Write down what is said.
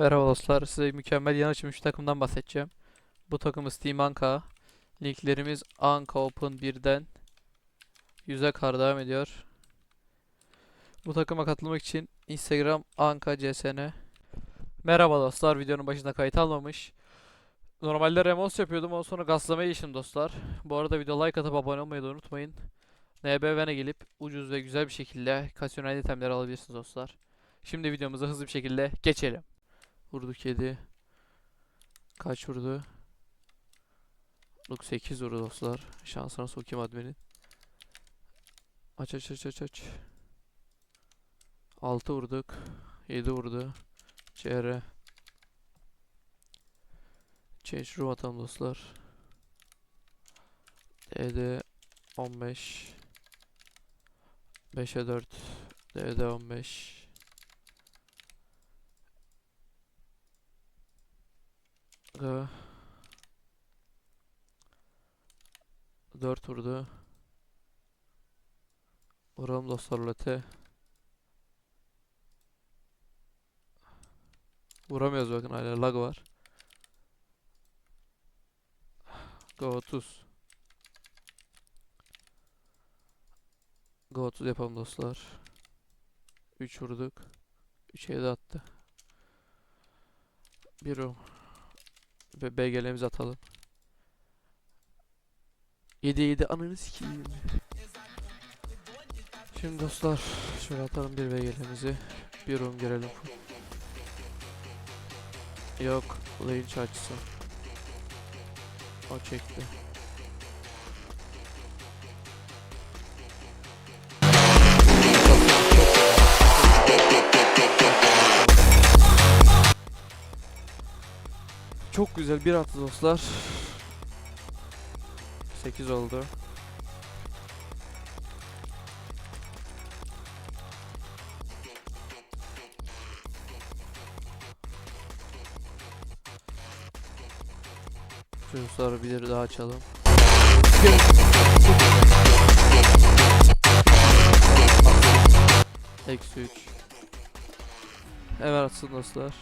Merhaba dostlar, size mükemmel yan açılmış takımdan bahsedeceğim. Bu takımı Steam Anka. Linklerimiz Anka Open 1'den 100'e kadar devam ediyor. Bu takıma katılmak için Instagram Anka CSN. Merhaba dostlar, videonun başında kayıt almamış. Normalde Remos yapıyordum, ondan sonra gaslamaya geçtim dostlar. Bu arada video like atıp abone olmayı da unutmayın. NBVN'e gelip ucuz ve güzel bir şekilde kasiyonel itemleri alabilirsiniz dostlar. Şimdi videomuza hızlı bir şekilde geçelim. Vurdu kedi. Kaç vurdu? Vurduk 8 vurdu dostlar. Şansına sokayım adminin. Aç aç aç aç aç. 6 vurduk. 7 vurdu. CR. Change room atalım dostlar. DD 15. 5'e 4. DD 15. Ga. 4 vurdu. Vuralım dostlar late. Vuramıyoruz bakın hala lag var. Go 30. Go 30 yapalım dostlar. 3 vurduk. 3 de attı. 1 o. Ve BG'lerimizi atalım. 7 7 ananı sikeyim. Şimdi dostlar şöyle atalım bir BG'lerimizi. Bir room girelim. Yok lane açsın. O çekti. Çok güzel bir attı dostlar. 8 oldu. Çocuklar bir daha açalım. Eksi 3. Hemen atsın dostlar.